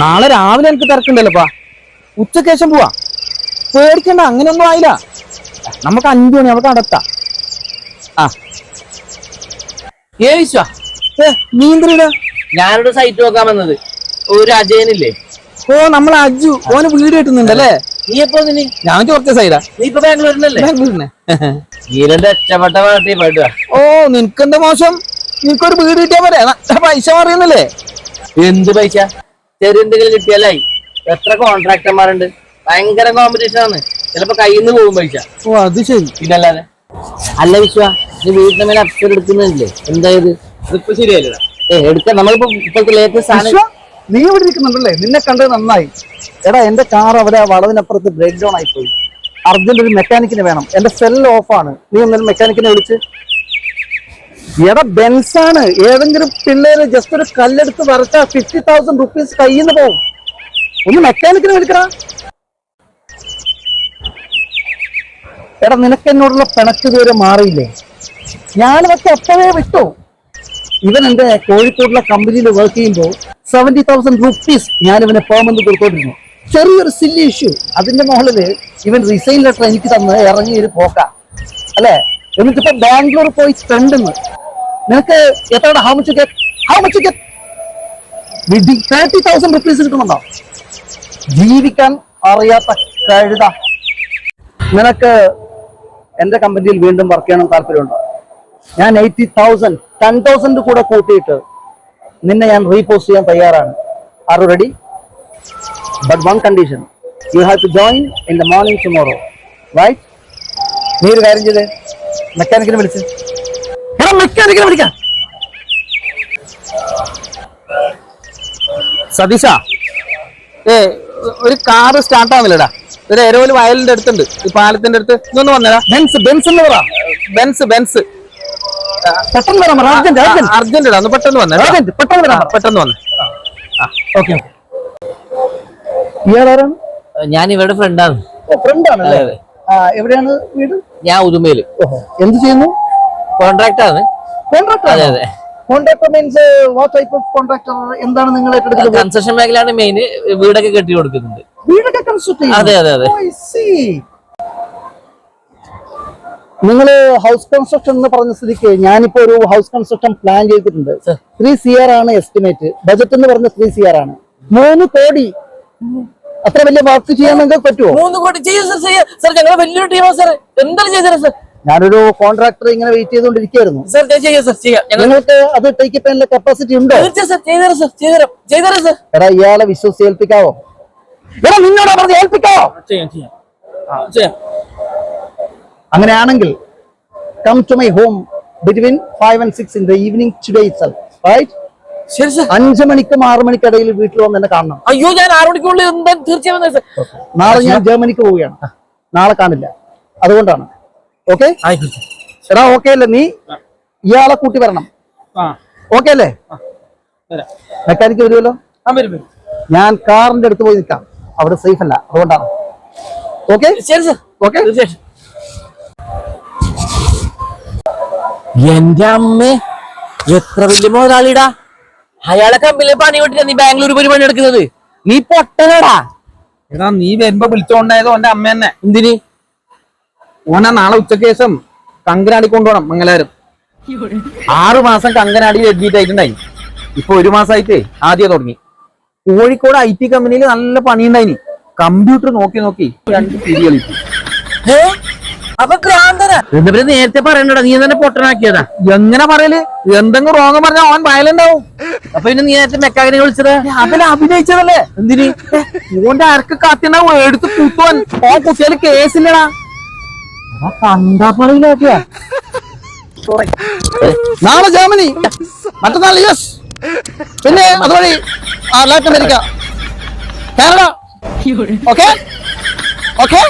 നാളെ രാവിലെ എനിക്ക് തിരക്കുണ്ടല്ലോപ്പാ. ഉച്ചയ്ക്ക് ശേഷം പോവാ. പേടിക്കണ്ട അങ്ങനെയൊന്നും ആയില്ല. നമുക്ക് അഞ്ചു മണി അവിടെ അടത്താ ആ. ഏ വിശ്വ ഏ നീ എന്തിനാ ഞാനൊരു സൈറ്റ് നോക്കാൻ വന്നത്. ഒരു അജയനില്ലേ? ഓ നമ്മൾ അജു. ഓന് വീട് കിട്ടുന്നുണ്ടല്ലേ നീ എപ്പോ നീ ഞാൻ ചോർച്ച സൈഡാ നീ ഇപ്പൊ ബാംഗ്ലൂരിനല്ലേ ബാംഗ്ലൂരിനെ ഗീരന്റെ ഒറ്റപ്പെട്ട പാട്ടി പാട്ടുക ഓ നിനക്കെന്താ മോശം? നിനക്കൊരു വീട് കിട്ടിയാ പോരെ. പൈസ പറയുന്നില്ലേ എന്ത് പൈസ? ചെറിയ എന്തെങ്കിലും കിട്ടിയാലായി എത്ര കോൺട്രാക്ടർമാരുണ്ട് ഭയങ്കര കോമ്പറ്റീഷൻ ആണ്. ചിലപ്പോ കയ്യിൽ നിന്ന് പോകും പൈസ. ഓ അത് ശരി. ഇതല്ലാതെ അല്ല വിശ്വ നീ വീട്ടിന്റെ മേലെ അപ്സർ എടുക്കുന്നില്ലേ? എന്തായത് അതിപ്പോ ശരിയല്ല ഏ എടുക്ക. നമ്മളിപ്പോ ഇപ്പോഴത്തെ ലേറ്റസ്റ്റ് ആണ് നീ ഇവിടെ ഇരിക്കുന്നുണ്ടല്ലേ? നിന്നെ കണ്ടത് നന്നായി. എടാ എന്റെ കാർ അവിടെ ആ വളവിനപ്പുറത്ത് ബ്രേക്ക് ഡൗൺ ആയിപ്പോയി. അർജന്റ് ഒരു മെക്കാനിക്കിന് വേണം. എന്റെ സെൽ ഓഫ് ആണ്. നീ ഒന്നും മെക്കാനിക്കിനെ വിളിച്ച് എടാ ബെൻസാണ്. ഏതെങ്കിലും പിള്ളേര് ജസ്റ്റ് ഒരു കല്ലെടുത്ത് വരച്ചാ ഫിഫ്റ്റി തൗസൻഡ് റുപ്പീസ് കയ്യിൽ നിന്ന് പോകും ഒന്ന് മെക്കാനിക്കിന് വിളിക്കടാ. എടാ നിനക്ക് എന്നോടുള്ള പിണക്ക് ദൂരെ മാറിയില്ലേ? ഞാൻ ഞാനിതൊക്കെ എപ്പോഴേ വിട്ടു ഇവൻ എന്റെ കോഴിക്കോടുള്ള കമ്പനിയിൽ വർക്ക് ചെയ്യുമ്പോൾ സെവന്റി തൗസൻഡ് റുപ്പീസ് ഞാൻ ഇവനെ പേമെന്റ് കൊടുത്തോണ്ടിരുന്നു. ചെറിയൊരു സില്ലി ഇഷ്യൂ അതിന്റെ മുകളിൽ ഇവൻ റിസൈൻ ലെറ്റർ എനിക്ക് തന്ന് ഇറങ്ങി ഒരു പോക്ക. അല്ലേ? എന്നിട്ടിപ്പോ ബാംഗ്ലൂർ പോയി ട്രെൻഡെന്ന് നിനക്ക് എത്ര how much how much get VD thirty thousand rupees കിട്ടുന്നുണ്ടോ ജീവിക്കാൻ അറിയാത്ത കഴുത. നിനക്ക് എന്റെ കമ്പനിയിൽ വീണ്ടും വർക്ക് ചെയ്യണം താല്പര്യമുണ്ടോ? ഞാൻ എയ്റ്റി തൗസൻഡ് ടെൻ തൗസൻഡ് കൂടെ കൂട്ടിയിട്ട് നിന്നെ ഞാൻ റീപോസ്റ്റ് ചെയ്യാൻ തയ്യാറാണ്. Are ready but one condition you have to join in the morning tomorrow right നീ ഒരു കാര്യം ചെയ്തേ. മെക്കാനിക്കിനെ വിളിച്ച്. മെക്കാനിക്കിനെ വിളിക്കാം. സതീഷ ഏ ഒരു കാറ് സ്റ്റാർട്ട് ആവുന്നില്ലടാ. ഒരു എരവൽ വയലിന്റെ അടുത്തുണ്ട്. ഈ പാലത്തിന്റെ അടുത്ത്. ഇതൊന്ന് വന്നേടാ. ബെൻസ് ബെൻസ് എന്ന് പറ. Benz Benz. പെട്ടെന്ന് വരാൻ പറ. Urgent urgent. അർജന്റ് ഇടാ. ഒന്ന് പെട്ടെന്ന് വന്നേ അർജന്റ് പെട്ടെന്ന് വരാൻ പെട്ടെന്ന് വന്നേ. ഓക്കെ ഇയാളാരാണ്? ഞാൻ ഇവരുടെ ഫ്രണ്ടാണ് ഫ്രണ്ടാണ്. എവിടെയാണ് വീട്? ഞാൻ ഉദുമയിൽ എന്ത് ചെയ്യുന്നു? കോൺട്രാക്ട് ആണ്. കോൺട്രാക്ട് അതെ അതെ. Contractor means what type of contractor എന്താണ് നിങ്ങൾ ഏറ്റെടുക്കുന്നത്? കൺസ്ട്രക്ഷൻ മേഖലയാണ് മെയിൻ വീടൊക്കെ കെട്ടി കൊടുക്കുന്നുണ്ട്. വീടൊക്കെ കൺസ്ട്രക്ട് അതെ അതെ അതെ. നിങ്ങൾ ഹൗസ് കൺസ്ട്രക്ഷൻ എന്ന് പറഞ്ഞ സ്ഥിതിക്ക് ഞാനിപ്പോ ഒരു ഹൗസ് കൺസ്ട്രക്ഷൻ പ്ലാൻ ചെയ്തിട്ടുണ്ട്. ത്രീ സി ആർ ആണ് എസ്റ്റിമേറ്റ് ബജറ്റ് എന്ന് പറഞ്ഞ ത്രീ സി ആർ ആണ്. മൂന്ന് കോടി. അത്ര വലിയ വർക്ക് ചെയ്യാൻ നിങ്ങൾക്ക് പറ്റുമോ മൂന്ന് കോടി ചെയ്യും സർ ചെയ്യാം. സർ ഞങ്ങൾ വലിയൊരു ടീമാണ് സർ എന്താണ് ചെയ്തത് സർ ഞാനൊരു കോൺട്രാക്ടർ ഇങ്ങനെ വെയിറ്റ് ചെയ്തുകൊണ്ടിരിക്കുകയായിരുന്നു. ചെയ്യാം നിങ്ങൾക്ക് അത് ടേക്ക് ചെയ്യാനുള്ള കപ്പാസിറ്റി ഉണ്ടോ? എടാ ഇയാളെ വിശ്വസിച്ച് ഏൽപ്പിക്കാവോ എടാ നിന്നോട് പറഞ്ഞ് ഏൽപ്പിക്കാവോ? അങ്ങനെയാണെങ്കിൽ come to my home between five and six in the evening today itself right ശരി സർ അഞ്ചു മണിക്കും ആറു മണിക്കിടയിൽ വീട്ടിൽ വന്ന് എന്നെ കാണണം. അയ്യോ ഞാൻ ആറു മണിക്കുള്ളിൽ തീർച്ചയായും നാളെ ഞാൻ ജർമ്മനിക്ക് പോവുകയാണ്. നാളെ കാണില്ല. അതുകൊണ്ടാണ്. ഓക്കെ എടാ ഓക്കെ അല്ലേ നീ? ഇയാളെ കൂട്ടി വരണം. ഓക്കെ അല്ലേ? മെക്കാനിക്ക് വരുമല്ലോ? ഞാൻ കാറിന്റെ അടുത്ത് പോയി നിൽക്കാം. അവിടെ സേഫ് അല്ല അതുകൊണ്ടാണ്. ഓക്കെ ശരി സർ ഓക്കെ എന്റെ അമ്മേ എത്ര വലിയ മുതലാളിടാ? അയാളെ കമ്പിലെ പണി വിട്ടിട്ട് നീ ബാംഗ്ലൂർ പോയി പണി എടുക്കുന്നത് നീ പൊട്ടനടാ? എടാ നീ വരുമ്പോ വിളിച്ചോണ്ടായത് എന്റെ അമ്മ തന്നെ. എന്തിന്? ഓനെ നാളെ ഉച്ചയ്ക്ക് ശേഷം കങ്കനാടി കൊണ്ടുപോകണം മംഗലാരം. ആറു മാസം കങ്കനാടിയിൽ എത്തിയിട്ടായിട്ടുണ്ടായി ഇപ്പൊ ഒരു മാസമായിട്ടേ ആദ്യം തുടങ്ങി. കോഴിക്കോട് ഐ ടി കമ്പനിയിൽ നല്ല പണിയുണ്ടായിനി. കമ്പ്യൂട്ടർ നോക്കി നോക്കി രണ്ട് തിരി കളിച്ചു നേരത്തെ പറയണ്ടടാ നീ തന്നെ പൊട്ടനാക്കിയതാ. എങ്ങനെ പറയൽ? എന്തെങ്കിലും റോങ് പറഞ്ഞാ ഓൻ വയലുണ്ടാവും അപ്പൊ പിന്നെ നീ നേരത്തെ മെക്കാനിനെ വിളിച്ചത്? അതിൽ അഭിനയിച്ചതല്ലേ? എന്തിന്? ഓന്റെ ആർക്ക് കാത്തിണ്ടാവും എടുത്ത് കുത്തുവാൻ. ഓ കുട്ടികൾ കേസില്ലടാ. നാളെ ജർമ്മനി. മറ്റന്നാൾ യു എസ്. പിന്നെ അതുവഴി Latin America. Canada. Okay? Okay?